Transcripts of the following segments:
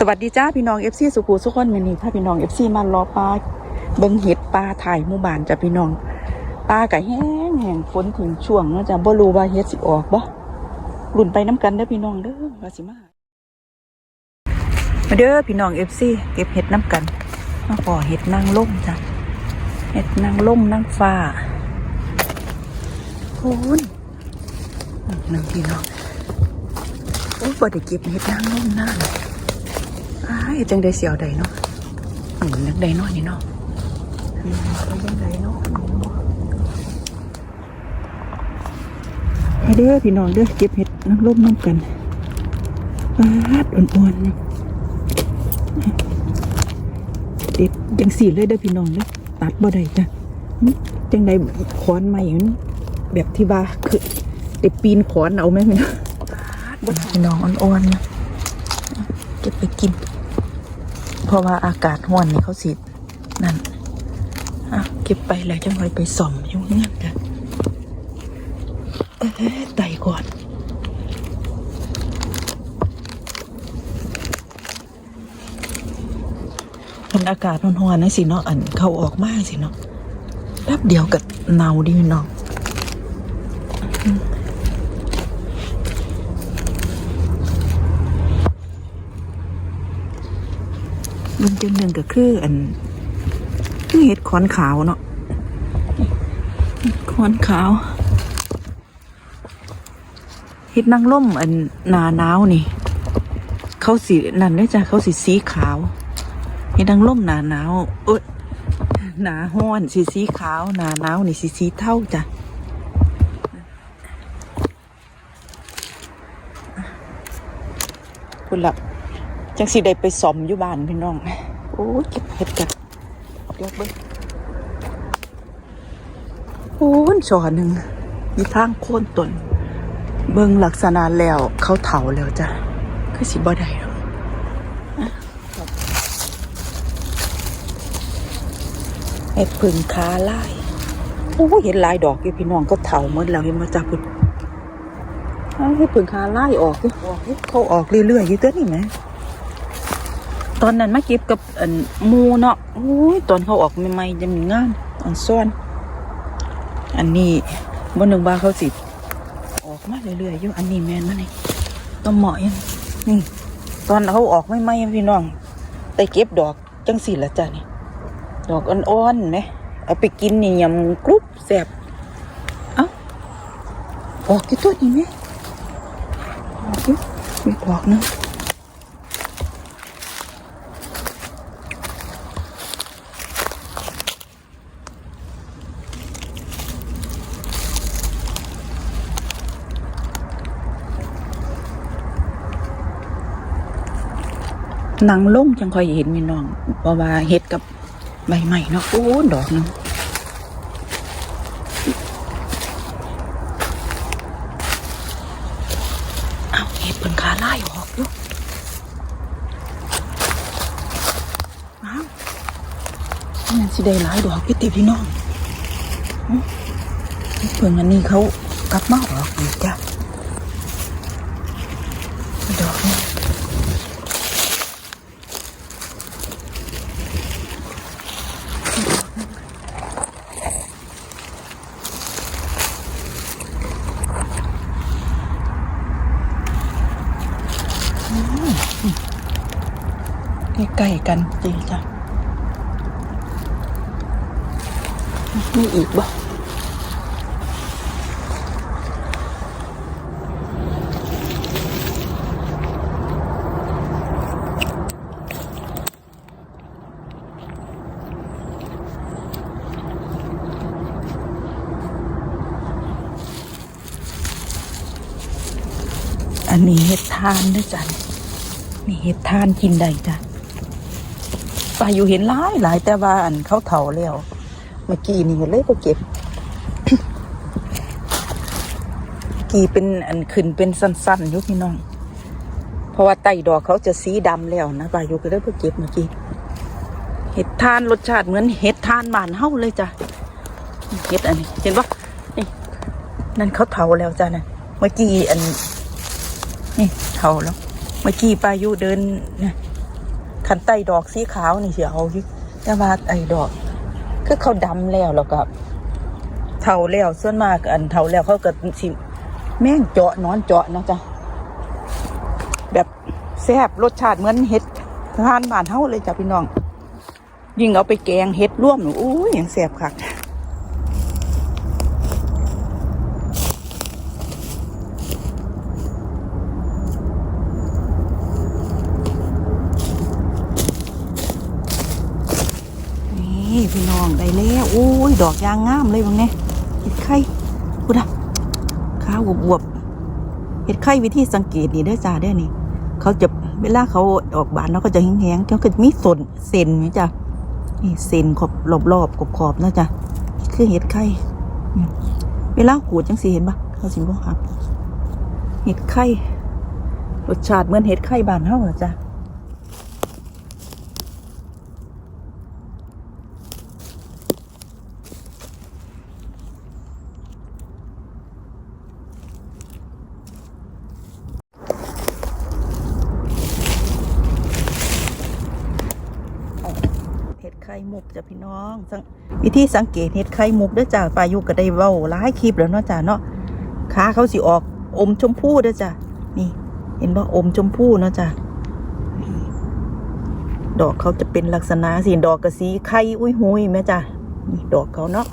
สวัสดีจ้าพี่น้องเอฟซีสุขุสุขคนเมนี่ถ้าพี่น้องเอฟซีมารอปลาเบิงเห็ดปลาถ่ายมู่บานจ้ะพี่น้องปลากะแห้งแห้งฝนถึงช่วงนะจ้ะบ่รู้ว่าเฮ็ดสิออกบ่รุ่นไปน้ำกันเด้อพี่น้องเด้อว่าสิมามาเด้อพี่น้องเอฟซีเก็บเห็ดน้ำกันมาขอเห็ดนางล่มจ้ะเห็ดนางล่มนางฟ้าโอ้ยหนึ่งพี่น้องโอ้บ่ได้เก็บเห็ดนางล่มนาน อ้ายจังได้เสียวใดเนาะอืมนักใดเนาะนี่เนาะอืมไปจังใดเนาะให้เด้อพี่น้องเด้อเก็บเห็ดนักลมน้ำกันปาดอ่อนๆนะเด็ดจังสีเลยเด้อพี่น้องเด้อตัดบ่ได้จ้ะหึจังใดขอนใหม่มันแบบที่ว่าคือได้ปีนขอนเอาไหมพี่น้องปาดบ่ได้พี่น้องอ่อนๆนะเก็บไปกิน เพราะว่าอากาศห้อนนี่เขาสินั่นอะเก็บไปแล้วจังไว้ไปส่อมอยู่เงี้ยจ้ะเอ๊ะไต่ก่อนมันอากาศร้อนๆนะสิเนาะอันเขาออกมากสิเนาะแป๊บเดียวกับเนาดีเนาะ อืมมันจังหนึ่งก็คืออันคือเห็ดขอนขาวเนาะขอนขาวเห็ดนางล่มอันหนาหนาวนี่ เขาสีนั่นได้อจ้ะเขาสีสีขาวเห็ดนางล่มหนาหนาวเอ้ยหนาห้อนสีสีขาวหนาหนาวนี่สีสีเท่าจ้ะคุณหลับ จังสีได้ไปสอมอยู่บ้านพี่น้อง โอ้ยเก็บเห็ดกันเดี๋ยวเบิ้งโอ้ยชอหนึ่งมีทางโค่นตน เบิ่งลักษณะแล้วเขาเถาแล้วจ้ะคือสิบ่ได้หรอกอะเห็ดพึ่งคาไล่โอ้ยเห็นหลายดอกอยู่พี่น้องก็เถาหมดแล้วเห็นมาจากพุ่นอ้าวเห็ดพึ่งคาไล่ออกอยู่ออกอยู่เขาออกเรื่อยๆอยู่เต้นนี่ไหม ตอนนั้นมาเก็บกับอันมูเนาะโอ้ยตอนเขาออกใหม่ๆจะมีงานอันซ่อน อันนี้บนหนึ่งบาเขาสิออกมาเรื่อยๆอยู่อันนี้แมนมานี่ต้องเหมาะยังนี่ ตอนเขาออกไม่ไหมพี่น้องไปเก็บดอกจังสีละจ้ะนี่ดอกอ่อนๆไหมเอาไปกินนี่ยำกรุบแสบเอ้าออกกี่ตัวนี่ไหมออกอยู่มีดอกนึง นังลงจังค่อยเห็นมีน้องเพราะว่าเห็ดกับใบใหม่เนาะโอ้ดอกนึงเอาเห็ดเปิ่นขาไล่ออกอยู่อ้าวนี่นสิได้หลายดอกพี่ติพี่น้องอื้อเห็ดเพิ่งอันนี้เขากลับมาออกอีกจ้ะ ใกล้กันจริงจ้ะมีอีกบ่อันนี้เห็ดทานด้วยจ้ะนี่เห็ดทานกินได้จ้ะ ปลาอยู่เห็นหลายหลายแต่ว่าอันเขาเถาแล้วเมื่อกี้นี่เลยก็เก็บ กี่เป็นอันขึ้นเป็นสั้นๆอยู่พี่น้อง เพราะว่าไต่ดอกเขาจะสีดำแล้วนะปลาอยู่ก็เลยก็เก็บเมื่อกี้เห็ดทานรสชาติเหมือนเห็ดทานบ้านเฮาเลยจ้ะเห็ดอันนี้เห็นปะนี่นั่นเขาเถาแล้วจ้ะนะเมื่อกี้อันนี่เถาแล้ว เมื่อกี้ปลาอยู่เดินนี่ ขันไตดอกสีขาวนี่สิเอาอยู่แต่ว่าไอ้ดอก คือเขาดำแล้วแล้วก็เท่าแล้วส่วนมากอันเท่าแล้วเขาเกิดสิแม่งเจาะนอนเจาะนะจ๊ะแบบแซ่บรสชาติเหมือนเห็ดทานบ้านเฮาเลยจ้ะพี่น้อง ยิ่งเอาไปแกงเห็ดร่วมหนูอู้ยอย่างแซ่บค่ะ นี่ พี่น้องได้แล้วโอ้ยดอกยางงามเลยบางเนี่ยเห็ดไข่กูดะข้าวบวบเห็ดไข่วิธีสังเกตนี่ได้จ้าได้นี่ เขาจะเวลาเขาออกบานเนาะก็จะแห้งๆเขาก็จะมีสนเส้นนี่จ้ะนี่เส้นขอบรอบๆขอบๆนะจ้ะคือเห็ดไข่อืมเวลาขูดจังสีเห็นปะเขาสิบอกครับ เห็ดไข่รสชาติเหมือนเห็ดไข่บานเฮาเหรอจ้ะ มุกจ้ะพี่น้อง วิธีสังเกตเห็ดไข่มุกเด้อจ้าปลายุก็ได้เว้าหลายคลิปแล้วเนาะจ้าเนาะขาเขาสิออกอมชมพูเด้อจ้านี่เห็นบ่อมชมพูเนาะจ้าดอกเขาจะเป็นลักษณะสีดอกกระสีไข่อุ้ยหุยแม่จ้าดอกเขาเนาะ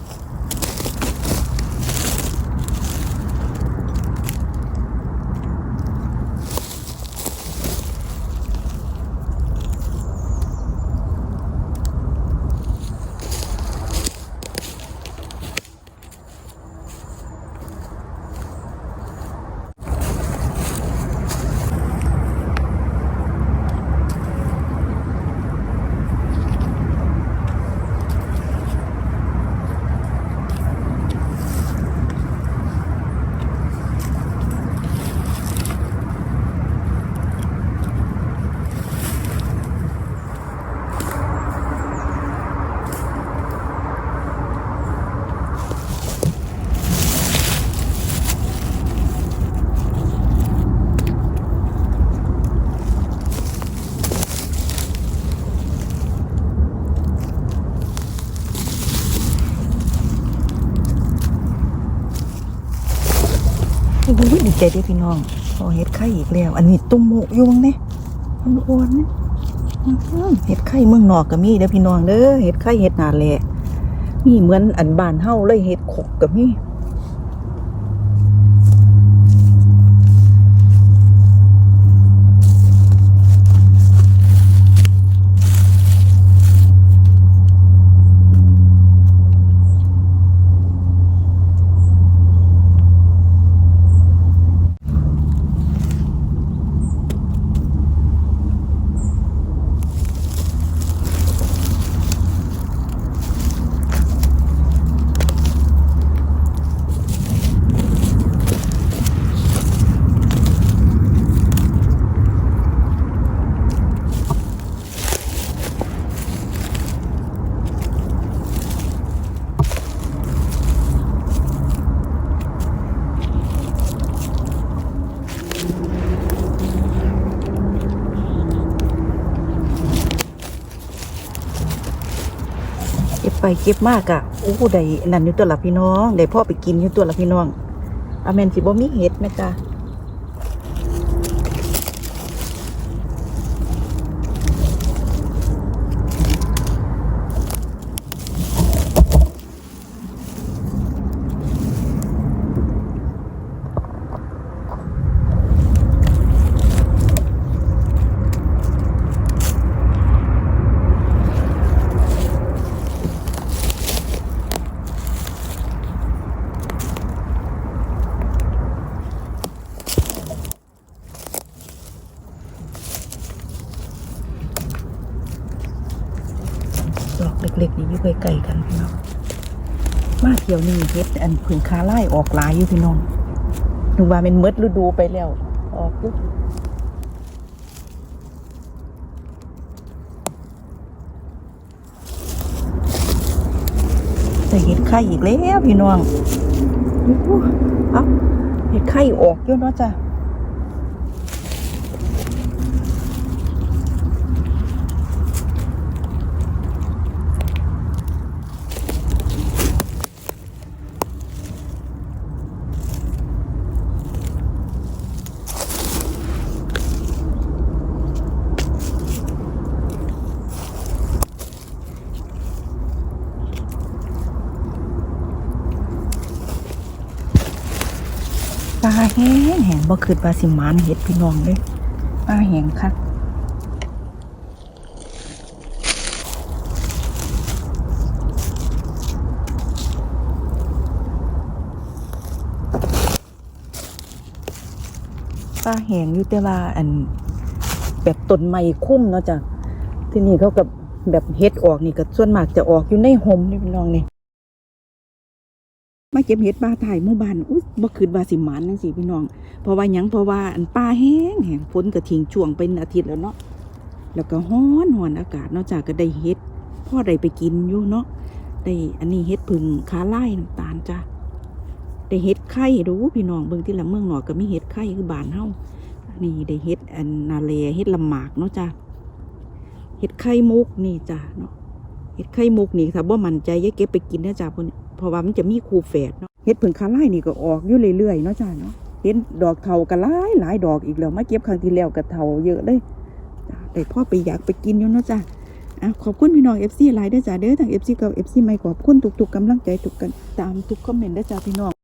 โอ้ยดีใจด้วยพี่น้องพอเห็ดไข่อีกแล้ว อันนี้ตุ้มหมูอยู่มั้งเนี่ยมันอ้วนเนี่ยเห็ดไข่เมืองนอกก็มีเด้อพี่น้องเด้อเห็ดไข่เห็ดนาแหละมีเหมือนอันบานเฮาเลยเห็ดขกก็มี ไปเก็บมากอะโอ้ได้นั่นอยู่ตัวละพี่น้องได้พ่อไปกินอยู่ตัวละพี่น้องอเมนสิบ่มีเห็ดไหมจ้า ดอก เล็กๆนี่อยู่ใกล้ๆกันพี่น้องมาเที่ยวนี่เฮ็ดอันผึ่งคาไล่ออกหลายอยู่พี่น้องหนูว่าเป็นเมดฤดูไปแล้ว ออกอยู่แต่เห็ดไข่อีกแล้วพี่น้องอู้เอ้าเห็ดไข่ออกอยู่เนาะจ้ะ ง แหงบ่คืดว่าสิมานเฮ็ดพี่น้องเลยปลาแหงคักปลาแหงอยู่แต่ว่าอัน แบบต้นไม้คุ้มเนาะจ้ะที่นี่เขากับแบบเฮ็ดออกนี่ก็ส่วนมากจะออกอยู่ในห่มนี่พี่น้องนี่ มาเก็บเห็ดป่าถ่ายหมู่บ้านอุ๊ยบ่คืนว่าสิหมานจังซี่พี่น้อง เพราะว่าหยังเพราะว่าอันป่าแห้งแห้งฝนก็ทิ้งช่วงเป็นอาทิตย์แล้วเนาะแล้วก็ร้อนร้อนอากาศเนาะจ้ะก็ได้เฮ็ดพ่อได้ไปกินอยู่เนาะได้อันนี้เฮ็ดพึ่งขาไล่น้ำตาลจ้ะได้เฮ็ดไข่ดูพี่น้องเบิ่งที่ละเมืองหนอกก็มีเฮ็ดไข่คือบานเฮานี่ได้เฮ็ดอันนาเลเฮ็ดลำหมากเนาะจ้ะเฮ็ดไข่มุกนี่จ้ะเนาะ เห็ดไข่มุกนี่ถ้าบ่มั่นใจย่าเก็บไปกินนะจ้ะเพิ่นเพราะว่ามันจะมีคูแฝดเนาะเห็ดผึ่งคาไล่นี่ก็ออกอยู่เรื่อยๆเนาะจ้ะเนาะเห็นดอกเทาก็หลายหลายดอกอีกแล้วมาเก็บครั้งที่แล้วก็เทาเยอะเลยแต่พ่อไปอยากไปกินอยู่เนาะจ้ะอะขอบคุณพี่น้อง FC หลายเด้อจ้ะเด้อทั้ง FC เก่า FC ใหม่ขอบคุณทุกๆกำลังใจทุกกันตามทุกคอมเมนต์เด้อจ้ะพี่น้อง